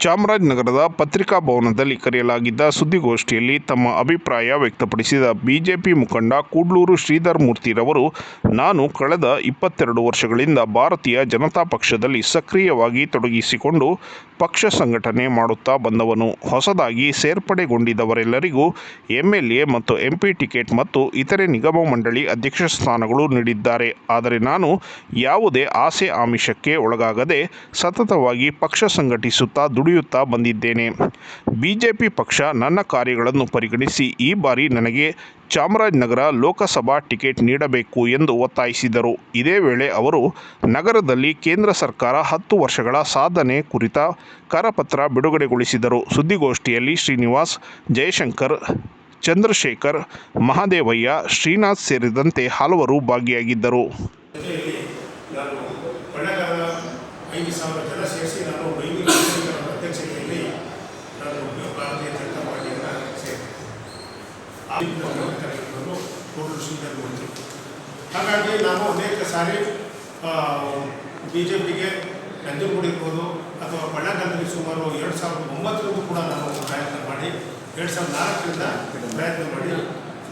ಚಾಮರಾಜನಗರದ ಪತ್ರಿಕಾ ಭವನದಲ್ಲಿ ಕರೆಯಲಾಗಿದ್ದ ಸುದ್ದಿಗೋಷ್ಠಿಯಲ್ಲಿ ತಮ್ಮ ಅಭಿಪ್ರಾಯ ವ್ಯಕ್ತಪಡಿಸಿದ ಬಿಜೆಪಿ ಮುಖಂಡ ಕೂಡ್ಲೂರು ಶ್ರೀಧರ್ ಮೂರ್ತಿರವರು ನಾನು ಕಳೆದ ಇಪ್ಪತ್ತೆರಡು ವರ್ಷಗಳಿಂದ ಭಾರತೀಯ ಜನತಾ ಪಕ್ಷದಲ್ಲಿ ಸಕ್ರಿಯವಾಗಿ ತೊಡಗಿಸಿಕೊಂಡು ಪಕ್ಷ ಸಂಘಟನೆ ಮಾಡುತ್ತಾ ಬಂದವನು. ಹೊಸದಾಗಿ ಸೇರ್ಪಡೆಗೊಂಡಿದ್ದವರೆಲ್ಲರಿಗೂ ಎಂಎಲ್ಎ ಮತ್ತು ಎಂಪಿ ಟಿಕೆಟ್ ಮತ್ತು ಇತರೆ ನಿಗಮ ಮಂಡಳಿ ಅಧ್ಯಕ್ಷ ಸ್ಥಾನಗಳು ನೀಡಿದ್ದಾರೆ. ಆದರೆ ನಾನು ಯಾವುದೇ ಆಸೆ ಆಮಿಷಕ್ಕೆ ಒಳಗಾಗದೆ ಸತತವಾಗಿ ಪಕ್ಷ ಸಂಘಟಿಸುತ್ತಾ ದುಡಿಯುತ್ತಾ ಬಂದಿದ್ದೇನೆ. ಬಿಜೆಪಿ ಪಕ್ಷ ನನ್ನ ಕಾರ್ಯಗಳನ್ನು ಪರಿಗಣಿಸಿ ಈ ಬಾರಿ ನನಗೆ ಚಾಮರಾಜನಗರ ಲೋಕಸಭಾ ಟಿಕೆಟ್ ನೀಡಬೇಕು ಎಂದು ಒತ್ತಾಯಿಸಿದರು. ಇದೇ ವೇಳೆ ಅವರು ನಗರದಲ್ಲಿ ಕೇಂದ್ರ ಸರ್ಕಾರ ಹತ್ತು ವರ್ಷಗಳ ಸಾಧನೆ ಕುರಿತ ಕರಪತ್ರ ಬಿಡುಗಡೆಗೊಳಿಸಿದರು. ಸುದ್ದಿಗೋಷ್ಠಿಯಲ್ಲಿ ಶ್ರೀನಿವಾಸ್, ಜಯಶಂಕರ್, ಚಂದ್ರಶೇಖರ್, ಮಹಾದೇವಯ್ಯ, ಶ್ರೀನಾಥ್ ಸೇರಿದಂತೆ ಹಲವರು ಭಾಗಿಯಾಗಿದ್ದರು ಜೊತೆಯಲ್ಲಿ ನಾನು ಬಣ್ಣಗಾರ ಐದು ಸಾವಿರ ಜನ ಸೇರಿಸಿ ನಾನು ಬೆಂಗಳೂರು ವಿಶ್ವವಿದ್ಯಾಲಯದ ಅಧ್ಯಕ್ಷತೆಯಲ್ಲಿ ನಾನು ಭಾರತೀಯ ಜನತಾ ಪಾರ್ಟಿಯನ್ನು ಸೇರಿದೆ ಆ ಕಾರ್ಯಕ್ರಮವನ್ನು ಕೋಟೂರು ಶ್ರೀಧರ್ ಮೂರ್ತಿ ಹಾಗಾಗಿ ನಾನು ಅನೇಕ ಸಾರಿ ಬಿ ಜೆ ಪಿಗೆ ನಂಜನಗೂಡಿರ್ಬೋದು ಅಥವಾ ಬಳ್ಳಾರಿ ಸುಮಾರು ಎರಡು ಸಾವಿರದ ಒಂಬತ್ತರಿಗೂ ಕೂಡ ನಾನು ಪ್ರಯತ್ನ ಮಾಡಿ, ಎರಡು ಸಾವಿರದ ನಾಲ್ಕರಿಂದ ಪ್ರಯತ್ನ ಮಾಡಿ,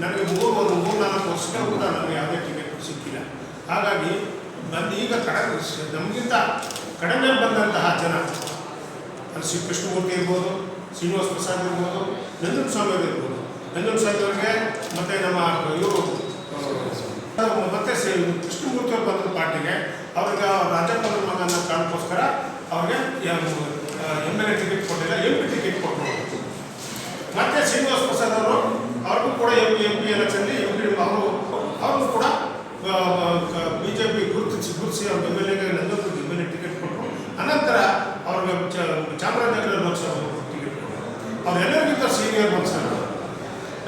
ನನಗೆ ಮೂರು, ಒಂದು ಮೂರು ನಾಲ್ಕು ವರ್ಷ ಕೂಡ ನನಗೆ ಯಾವುದೇ ಟಿಕೆಟ್ ಸಿಕ್ಕಿಲ್ಲ. ಹಾಗಾಗಿ ಬಂದು ಈಗ ಕಡಿಮೆ ನಮಗಿಂತ ಕಡಿಮೆ ಬಂದಂತಹ ಜನ ಅಲ್ಲಿ ಶ್ರೀ ಕೃಷ್ಣಮೂರ್ತಿ ಇರ್ಬೋದು, ಶ್ರೀನಿವಾಸ ಪ್ರಸಾದ್ ಇರ್ಬೋದು ನಂಜನ ಸ್ವಾಮಿ ಇರ್ಬೋದು. ನಂಜನ ಸ್ವಾಮಿ ಅವರಿಗೆ ಮತ್ತು ನಮ್ಮ ಇವರು ಮತ್ತೆ ಶ್ರೀ ಕೃಷ್ಣಮೂರ್ತಿ ಅವರು ಬಂದ ಪಾರ್ಟಿಗೆ. ಅವ್ರಿಗೆ ರಾಜ್ಯಪಾಲರ ಮಗನ ಕಾರಣಕ್ಕೋಸ್ಕರ ಅವ್ರಿಗೆ ಎಂ ಎಲ್ ಎ ಟಿಕೆಟ್ ಕೊಟ್ಟಿಲ್ಲ, ಎಂ ಪಿ ಟಿಕೆಟ್ ಕೊಟ್ಟರು ಮತ್ತೆ ಶ್ರೀನಿವಾಸ ಪ್ರಸಾದ್ ಅವರು, ಅವ್ರಿಗೂ ಕೂಡ M P M P election M P, ಅವರು, ಅವ್ರಿಗೂ ಕೂಡ ಬಿ ಜೆ ಪಿ ಗುರುತಿಸಿ ಗುರುತಿಸಿ ಅವ್ರ ಎಂ ಎಲ್ ಎಗೆ Nandapura M L A ticket ಕೊಟ್ಟರು ಅನಂತರ ಅವ್ರಿಗೆ ಚಾಮರಾಜನಗರ ಲೋಕಸಭಾ ಟಿಕೆಟ್ ಕೊಟ್ಟರು ಅವರೆಲ್ಲರಿಗಿಂತ ಸೀನಿಯರ್ ಮನುಷ್ಯರು.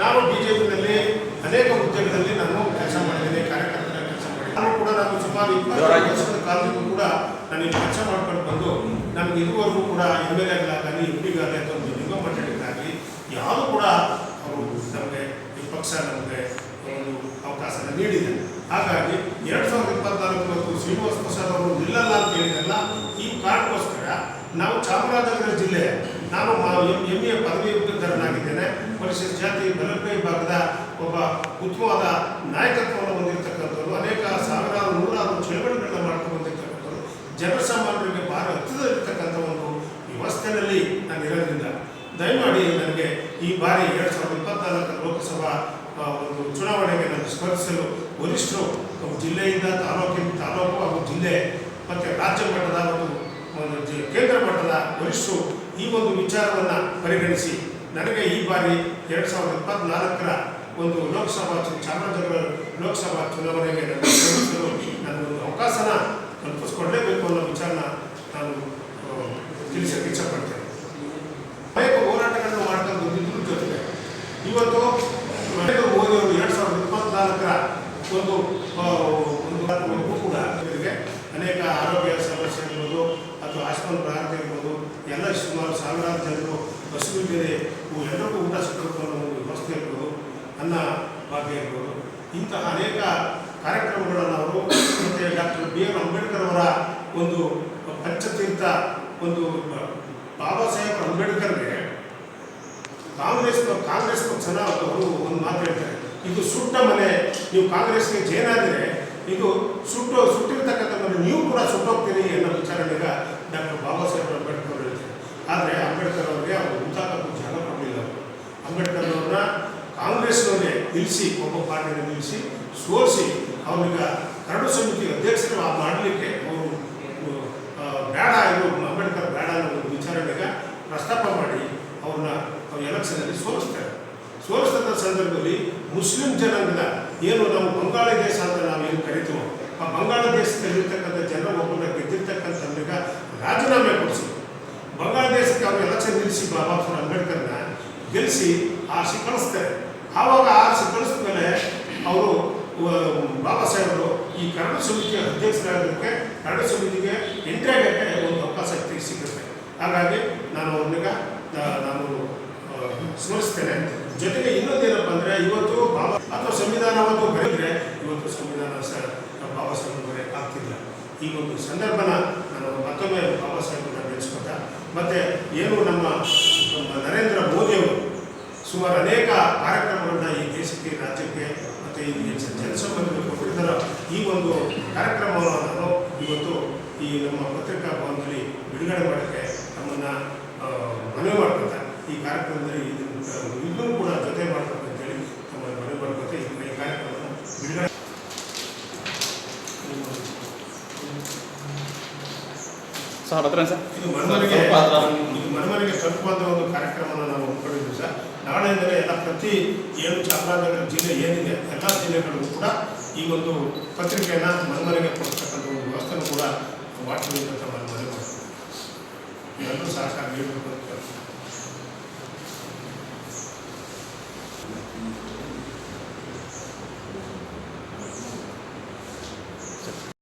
ನಾನು ಬಿ ಜೆ ಪಿನಲ್ಲಿ ಅನೇಕ ಹುದ್ದೆಗಳಲ್ಲಿ ನಾನು ಕೆಲಸ ಮಾಡಿದ್ದೇನೆ ಕಾರ್ಯಕರ್ತರ ಕೆಲಸ ಮಾಡಿದ್ದೇನೆ. ನಾನು ಕೂಡ ನಾನು ಸುಮಾರು ಇಪ್ಪತ್ತು ವರ್ಷದ ಕಾಲದಲ್ಲೂ ಕೂಡ ನಾನು ಇಲ್ಲಿ ಕೆಲಸ ಮಾಡ್ಕೊಂಡು ಬಂದು ನಮ್ಗೆ ಇದುವರೆಗೂ ಕೂಡ ಎಂ ಎಲ್ ಎಗಳಾಗಲಿ ಎಂ ಪಿಗಾಗಲಿ ಅಥವಾ ಒಂದು ನಿಗಮ ಮಂಡಳಿಗಾಗಲಿ ಯಾರು ಕೂಡ ಅವರು ನಮಗೆ ಈ ಪಕ್ಷ ನಮಗೆ ಒಂದು ಅವಕಾಶನ ನೀಡಿದೆ ಹಾಗಾಗಿ ಎರಡು ಸಾವಿರದ ಇಪ್ಪತ್ನಾಲ್ಕು ಶ್ರೀನಿವಾಸ ಪ್ರಸಾದ್ ಅವರು ನಿಲ್ಲಲ್ಲ ಅಂತ ಹೇಳಿದಲ್ಲ ಈ ಕಾರಣಕ್ಕೋಸ್ಕರ ನಾವು ಚಾಮರಾಜನಗರ ಜಿಲ್ಲೆ ನಾನು ಎಂ ಎ ಪದವಿ ಪರಿಶಿಷ್ಟ ಜಾತಿ ಬಲಪೇ ಭಾಗದ ಒಬ್ಬ ಉತ್ತಮವಾದ ನಾಯಕತ್ವವನ್ನು ಹೊಂದಿರತಕ್ಕಂಥವ್ರು, ಅನೇಕ ಸಾವಿರಾರು ನೂರಾರು ಚಳವಳಿಗಳನ್ನ ಮಾಡ್ಕೊಂಡು ಬಂದಿರತಕ್ಕಂಥವ್ರು, ಜನಸಾಮಾನ್ಯರಿಗೆ ಭಾರಿ ಹತ್ತಿರದಲ್ಲಿರ್ತಕ್ಕಂಥ ಒಂದು ವ್ಯವಸ್ಥೆಯಲ್ಲಿ ನಾನು ಇರೋದ್ರಿಂದ ದಯಮಾಡಿ ನನಗೆ ಈ ಬಾರಿ ಎರಡು ಸಾವಿರದ ಇಪ್ಪತ್ನಾಲ್ಕರ ಲೋಕಸಭಾ ಒಂದು ಚುನಾವಣೆಗೆ ನಾನು ಸ್ಪರ್ಧಿಸಲು ವರಿಷ್ಠರು ಜಿಲ್ಲೆಯಿಂದ ತಾಲೂಕಿನ ತಾಲೂಕು ಹಾಗೂ ಜಿಲ್ಲೆ ಮತ್ತು ರಾಜ್ಯ ಮಟ್ಟದ ಒಂದು ಕೇಂದ್ರ ಮಟ್ಟದ ವರಿಷ್ಠರು ಈ ಒಂದು ವಿಚಾರವನ್ನು ಪರಿಗಣಿಸಿ. ನನಗೆ ಈ ಬಾರಿ ಎರಡು ಸಾವಿರದ ಇಪ್ಪತ್ನಾಲ್ಕರ ಒಂದು ಲೋಕಸಭಾ ಚಾಮರಾಜನಗರ ಲೋಕಸಭಾ ಚುನಾವಣೆಗೆ ನನ್ನ ನನ್ನ ನನಗೊಂದು ಅವಕಾಶನ ಕಲ್ಪಿಸ್ಕೊಡ್ಲೇಬೇಕು ಅನ್ನೋ ವಿಚಾರನ ನಾನು ತಿಳಿಸಕ್ಕೆ ಇಚ್ಛಪಡ್ತೇನೆ. ಅನೇಕ ಹೋರಾಟಗಳನ್ನು ಮಾಡ್ತಾ ಬಂದಿದ್ರ ಜೊತೆಗೆ. ಇವತ್ತು ಅನೇಕ ಓದಿಯವರು ಎರಡು ಸಾವಿರದ ಇಪ್ಪತ್ನಾಲ್ಕರ ಒಂದು ಆ, ಒಂದು ವರೆಗೂ ಕೂಡ ಇವರಿಗೆ ಅನೇಕ ಆರೋಗ್ಯ ಸಮಸ್ಯೆ ಅಥವಾ ಆಸ್ಪತ್ರೆ ಪ್ರಾರಂಭ ಇರ್ಬೋದು ಎಲ್ಲ ಸುಮಾರು ಸಾವಿರಾರು ಜನರು ಹಸುವಿಗೆ ಎಲ್ಲರಿಗೂ ಊಟ ಸಿಕ್ಕಬೇಕು ಅನ್ನೋ ಒಂದು ವ್ಯವಸ್ಥೆ ಇರ್ಬೋದು, ಅನ್ನ ಭಾಗ್ಯ ಇರ್ಬೋದು. ಇಂತಹ ಅನೇಕ ಕಾರ್ಯಕ್ರಮಗಳನ್ನು ಅವರು ಮತ್ತು ಡಾಕ್ಟರ್ ಬಿ ಆರ್ ಅಂಬೇಡ್ಕರ್ ಅವರ ಒಂದು ಪಂಚತೀರ್ಥ ಒಂದು ಬಾಬಾ ಸಾಹೇಬ್ ಅಂಬೇಡ್ಕರ್ಗೆ ಕಾಂಗ್ರೆಸ್ ಕಾಂಗ್ರೆಸ್ ಪಕ್ಷನ ಅವರು ಒಂದು ಮಾತು ಹೇಳ್ತಾರೆ. ಇದು ಸುಟ್ಟ ಮನೆ, ನೀವು ಕಾಂಗ್ರೆಸ್ಗೆ ಜೇನಾದರೆ ಇದು ಸುಟ್ಟು ಸುಟ್ಟಿರ್ತಕ್ಕಂಥ ನೀವು ಕೂಡ ಸುಟ್ಟೋಗ್ತೀರಿ ಅನ್ನೋ ವಿಚಾರಣೆಗ ಡಾಕ್ಟರ್ ಬಾಬಾ ಸಾಹೇಬ್ ಅಂಬೇಡ್ಕರ್ ಅವರು ಹೇಳ್ತಾರೆ ಆದರೆ ಅಂಬೇಡ್ಕರ್ ಅವರಿಗೆ ಅವರು ಹುಟ್ಟಾಕಕ್ಕೂ ಜಾಗ ಕೊಡಲಿಲ್ಲ ಅವರು. ಅಂಬೇಡ್ಕರ್ ಅವ್ರನ್ನ ಕಾಂಗ್ರೆಸ್ನವರೇ ನಿಲ್ಲಿಸಿ ಒಬ್ಬ ಪಾರ್ಟಿನ ನಿಲ್ಲಿಸಿ ಸೋಸಿ ಅವ್ರಿಗೆ ಕರಡು ಸಮಿತಿ ಅಧ್ಯಕ್ಷರು ಮಾಡಲಿಕ್ಕೆ ಅವರು ಆ, ಬೇಡ ಇದು ಅಂಬೇಡ್ಕರ್ ಬೇಡ ಅನ್ನೋ ಒಂದು ವಿಚಾರಣೆಗೆ ಪ್ರಸ್ತಾಪ ಮಾಡಿ ಅವ್ರನ್ನ ಎಲೆಕ್ಷನಲ್ಲಿ ಸೋಲಿಸ್ತಾರೆ. ಸೋಲಿಸಿದ ಸಂದರ್ಭದಲ್ಲಿ ಮುಸ್ಲಿಂ ಜನಾಂಗದ ಏನು ನಾವು ಬಂಗಾಳ ದೇಶ ಅಂತ ನಾವೇನು ಕರಿತೀವೋ ಆ ಬಂಗಾಳ ದೇಶದಲ್ಲಿರ್ತಕ್ಕಂಥ ಜನರ ಒಬ್ಬನ ಗೆದ್ದಿರ್ತಕ್ಕಂಥವ್ರಿಗೆ ರಾಜೀನಾಮೆ ಕೊಡಿಸಿ. ಬಾಂಗ್ಲಾದೇಶಕ್ಕೆ ದೇಶಕ್ಕೆ ಅವರು ಎಲೆಕ್ಷನ್ ನಿಲ್ಲಿಸಿ ಬಾಬಾ ಸಾಹೇಬ್ ಅಂಬೇಡ್ಕರ್ನ ಗೆಲ್ಲಿಸಿ ಆರಿಸಿ ಕಳಿಸ್ತಾರೆ. ಆವಾಗ ಆರಿಸಿ ಕಳಿಸಿದ ಮೇಲೆ ಅವರು ಬಾಬಾ ಸಾಹೇಬರು ಈ ಕನ್ನಡ ಸಮಿತಿಯ ಅಧ್ಯಕ್ಷರಾಗೋದಕ್ಕೆ ಕನ್ನಡ ಸಮಿತಿಗೆ ಎಂಟ್ರಿ ಆಗಕ್ಕೆ ಒಂದು ಅವಕಾಶ ಸಿಗ್- ಸಿಗುತ್ತೆ. ಹಾಗಾಗಿ ನಾನು ಅವ್ರನ್ನ ನಾನು ಆ, ಸ್ಮರಿಸ್ತೇನೆ. ಜೊತೆಗೆ ಇನ್ನೊಂದೇನಪ್ಪ ಅಂದರೆ ಇವತ್ತು ಬಾಬಾ ಅಥವಾ ಸಂವಿಧಾನವನ್ನು ಬರೆದ್ರೆ ಇವತ್ತು ಸಂವಿಧಾನ ಬಾಬಾ ಸಾಹೇಬ್ ಬರೆಯೋಕ್ಕಾಗ್ತಿಲ್ಲ ಈ ಒಂದು ಸಂದರ್ಭನ ಮತ್ತೊಮ್ಮೆ ಸಾಹೇಬ್ ನೆನೆಸ್ಕೊತ ಮತ್ತು ಏನು ನಮ್ಮ ನರೇಂದ್ರ ಮೋದಿಯವರು ಸುಮಾರು ಅನೇಕ ಕಾರ್ಯಕ್ರಮಗಳನ್ನ ಈ ದೇಶಕ್ಕೆ, ರಾಜ್ಯಕ್ಕೆ ಮತ್ತು ಈ ಜ- ಜನಸಂಪರ್ಕಕ್ಕೆ ಕೊಟ್ಟಿದ್ದಾರೆ. ಈ ಒಂದು ಕಾರ್ಯಕ್ರಮವನ್ನು ಇವತ್ತು ಈ ನಮ್ಮ ಪತ್ರಿಕಾ ಭವನದಲ್ಲಿ ಬಿಡುಗಡೆ ಮಾಡೋಕ್ಕೆ ನಮ್ಮನ್ನು ಮನವಿ ಮಾಡ್ಕೊತಾರೆ ಈ ಕಾರ್ಯಕ್ರಮದಲ್ಲಿ ಇದನ್ನು ಇನ್ನೂ ಕೂಡ ಜೊತೆ ಮಾಡ್ಬೇಕು ಅಂತೇಳಿ ನಮ್ಮನ್ನು ಮನವಿ ಮಾಡ್ಕೊತ ಈ ಈ ಕಾರ್ಯಕ್ರಮವನ್ನು ಬಿಡುಗಡೆ ಸರ್ ಹತ್ರ ಸರ್ ಇದು ಮನವರಿಗೆ. ಇದು ಮನವರಿಗೆ ತಲುಪುವಂಥ ಒಂದು ಕಾರ್ಯಕ್ರಮವನ್ನು ನಾವು ಒಪ್ಕೊಂಡಿದ್ದೀವಿ ಸರ್ ನಾಳೆಯಿಂದಲೇ ಎಲ್ಲ ಪ್ರತಿ ಏನು ಚಾಮರಾಜನಗರ ಜಿಲ್ಲೆ ಏನಿದೆ ಎಲ್ಲ ಜಿಲ್ಲೆಗಳಲ್ಲೂ ಕೂಡ ಈ ಒಂದು ಪತ್ರಿಕೆಯನ್ನು ಮನವರಿಗೆ ಕೊಡ್ತಕ್ಕಂಥ ಒಂದು ವ್ಯವಸ್ಥೆನೂ ಕೂಡ ವಾಟ್ಸಪ್ ಅಂತ ನಾನು ಮನವಿ ಮಾಡ್ತೀನಿ ಎಲ್ಲರೂ ಸಹಕಾರ ನೀಡಬೇಕು ಅಂತ.